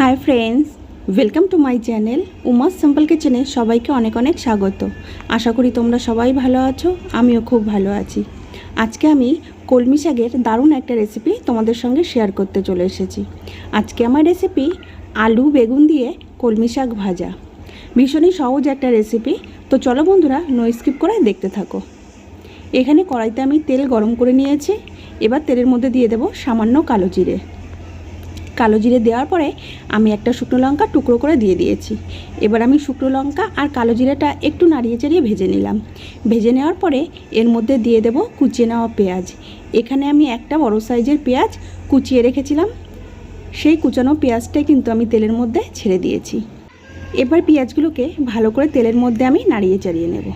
Hi friends welcome to my channel Uma's simple কিচেনে সবাইকে অনেক অনেক স্বাগত। আশা করি তোমরা সবাই ভালো আছো, আমিও খুব ভালো আছি। আজকে আমি কলমি শাকের দারুণ একটা রেসিপি তোমাদের সঙ্গে শেয়ার করতে চলে এসেছি। আজকে আমার রেসিপি আলু বেগুন দিয়ে কলমি শাক ভাজা। ভীষণই সহজ একটা রেসিপি তো চলো বন্ধুরা নো স্কিপ করে দেখতে থাকো। এখানে কড়াইতে আমি তেল গরম করে নিয়েছি, এবার তেলের মধ্যে দিয়ে দেবো সামান্য কালো জিরে। কালো জিরে দেওয়ার পরে আমি একটা শুকনো লঙ্কা টুকরো করে দিয়ে দিয়েছি। এবার আমি শুকনো লঙ্কা আর কালো জিরেটা একটু নাড়িয়ে চাড়িয়ে ভেজে নিলাম। ভেজে নেওয়ার পরে এর মধ্যে দিয়ে দেব কুচিয়ে নেওয়া পেঁয়াজ। এখানে আমি একটা বড় সাইজের পেঁয়াজ কুচিয়ে রেখেছিলাম। সেই কুচানো পেঁয়াজটাই কিন্তু আমি তেলের মধ্যে ছেড়ে দিয়েছি। এবার পেঁয়াজগুলোকে ভালো করে তেলের মধ্যে আমি নাড়িয়ে চাড়িয়ে নেব।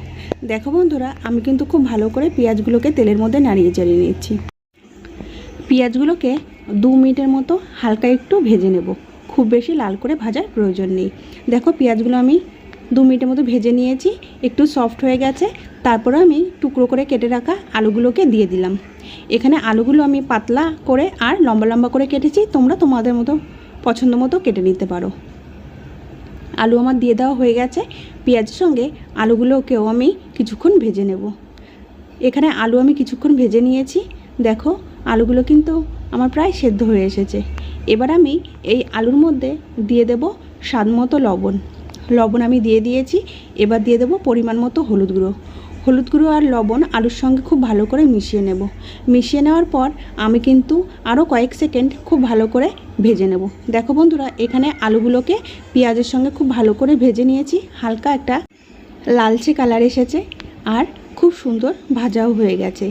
দেখো বন্ধুরা, আমি কিন্তু খুব ভালো করে পেঁয়াজগুলোকে তেলের মধ্যে নাড়িয়ে চাড়িয়ে নিচ্ছি। পেঁয়াজগুলোকে দু মিনিটের মতো হালকা একটু ভেজে নেব। খুব বেশি লাল করে ভাজার প্রয়োজন নেই। দেখো পেঁয়াজগুলো আমি দু মিনিটের মতো ভেজে নিয়েছি, একটু সফট হয়ে গেছে। তারপরে আমি টুকরো করে কেটে রাখা আলুগুলোকে দিয়ে দিলাম। এখানে আলুগুলো আমি পাতলা করে আর লম্বা লম্বা করে কেটেছি, তোমরা তোমাদের মতো পছন্দ মতো কেটে নিতে পারো। আলু আমার দিয়ে দেওয়া হয়ে গেছে। পেঁয়াজের সঙ্গে আলুগুলোকেও আমি কিছুক্ষণ ভেজে নেব। এখানে আলু আমি কিছুক্ষণ ভেজে নিয়েছি। দেখো আলুগুলো কিন্তু আমার প্রায় সেদ্ধ হয়ে এসেছে। এবার আমি এই আলুর মধ্যে দিয়ে দেব স্বাদ মতো লবণ। লবণ আমি দিয়ে দিয়েছি, এবার দিয়ে দেবো পরিমাণ মতো হলুদ গুঁড়ো। হলুদ গুঁড়ো আর লবণ আলুর সঙ্গে খুব ভালো করে মিশিয়ে নেব। মিশিয়ে নেওয়ার পর আমি কিন্তু আরও কয়েক সেকেন্ড খুব ভালো করে ভেজে নেব। দেখো বন্ধুরা, এখানে আলুগুলোকে পেঁয়াজের সঙ্গে খুব ভালো করে ভেজে নিয়েছি। হালকা একটা লালচে কালার এসেছে। আর খুব সুন্দর ভাজাও হয়ে গেছে।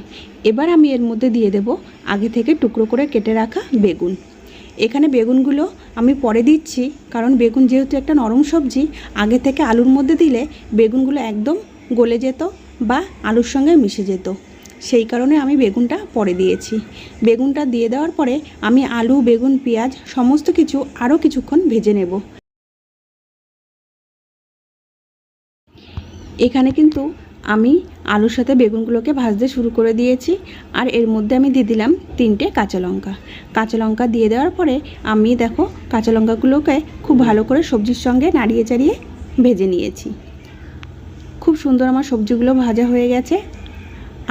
এবার আমি এর মধ্যে দিয়ে দেব আগে থেকে টুকরো করে কেটে রাখা বেগুন। এখানে বেগুনগুলো আমি পরে দিচ্ছি, কারণ বেগুন যেহেতু একটা নরম সবজি, আগে থেকে আলুর মধ্যে দিলে বেগুনগুলো একদম গলে যেত বা আলুর সঙ্গে মিশে যেত। সেই কারণে আমি বেগুনটা পরে দিয়েছি। বেগুনটা দিয়ে দেওয়ার পরে আমি আলু, বেগুন, পেঁয়াজ সমস্ত কিছু আরও কিছুক্ষণ ভেজে নেব। এখানে কিন্তু আমি আলুর সাথে বেগুনগুলোকে ভাজতে শুরু করে দিয়েছি, আর এর মধ্যে আমি দিয়ে দিলাম তিনটে কাঁচা লঙ্কা। কাঁচা লঙ্কা দিয়ে দেওয়ার পরে আমি দেখো কাঁচা লঙ্কাগুলোকে খুব ভালো করে সবজির সঙ্গে নাড়িয়ে চাড়িয়ে ভেজে নিয়েছি। খুব সুন্দর আমার সবজিগুলো ভাজা হয়ে গেছে।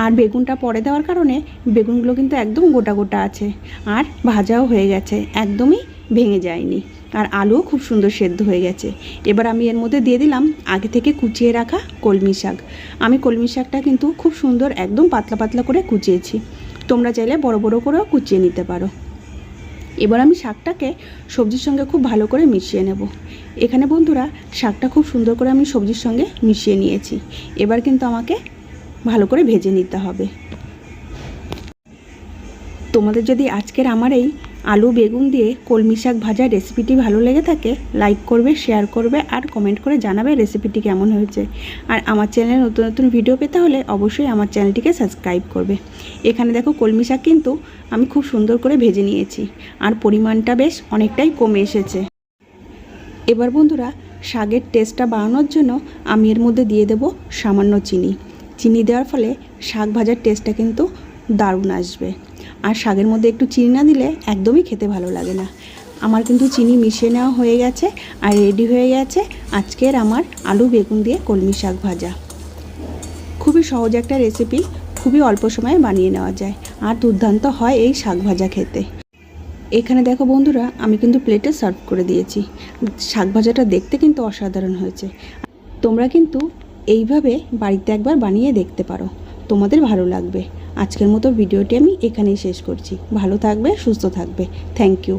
আর বেগুনটা পরে দেওয়ার কারণে বেগুনগুলো কিন্তু একদম গোটা গোটা আছে, আর ভাজাও হয়ে গেছে, একদমই ভেঙে যায়নি। আর আলুও খুব সুন্দর সেদ্ধ হয়ে গেছে। এবার আমি এর মধ্যে দিয়ে দিলাম আগে থেকে কুচিয়ে রাখা কলমি শাক। আমি কলমি শাকটা কিন্তু খুব সুন্দর একদম পাতলা পাতলা করে কুচিয়েছি। তোমরা চাইলে বড় বড় করেও কুচিয়ে নিতে পারো। এবার আমি শাকটাকে সবজির সঙ্গে খুব ভালো করে মিশিয়ে নেব। এখানে বন্ধুরা, শাকটা খুব সুন্দর করে আমি সবজির সঙ্গে মিশিয়ে নিয়েছি। এবার কিন্তু আমাকে ভালো করে ভেজে নিতে হবে। তোমাদের যদি আজকের আমার এই আলু, বেগুন দিয়ে কলমি শাক ভাজার রেসিপিটি ভালো লেগে থাকে লাইক করবে শেয়ার করবে আর কমেন্ট করে জানাবে রেসিপিটি কেমন হয়েছে। আর আমার চ্যানেলে নতুন নতুন ভিডিও পেতে হলে অবশ্যই আমার চ্যানেলটিকে সাবস্ক্রাইব করবে। এখানে দেখো কলমি শাক কিন্তু আমি খুব সুন্দর করে ভেজে নিয়েছি আর পরিমাণটা বেশ অনেকটাই কমে এসেছে। এবার বন্ধুরা, শাকের টেস্টটা বাড়ানোর জন্য আমি এর মধ্যে দিয়ে দেব সামান্য চিনি। চিনি দেওয়ার ফলে শাক ভাজার টেস্টটা কিন্তু দারুণ আসবে। আর শাকের মধ্যে একটু চিনি না দিলে একদমই খেতে ভালো লাগে না। আমার কিন্তু চিনি মিশিয়ে নেওয়া হয়ে গেছে আর রেডি হয়ে গেছে আজকের আমার আলু বেগুন দিয়ে কলমি শাক ভাজা। খুবই সহজ একটা রেসিপি খুবই অল্প সময়ে বানিয়ে নেওয়া যায় আর দুর্দান্ত হয় এই শাক ভাজা খেতে। এখানে দেখো বন্ধুরা, আমি কিন্তু প্লেটে সার্ভ করে দিয়েছি। শাক ভাজাটা দেখতে কিন্তু অসাধারণ হয়েছে। তোমরা কিন্তু এইভাবে বাড়িতে একবার বানিয়ে দেখতে পারো। তোমাদের ভালো লাগবে। আজকের মতো ভিডিওটি আমি এখানেই শেষ করছি। ভালো থাকবে, সুস্থ থাকবে। Thank you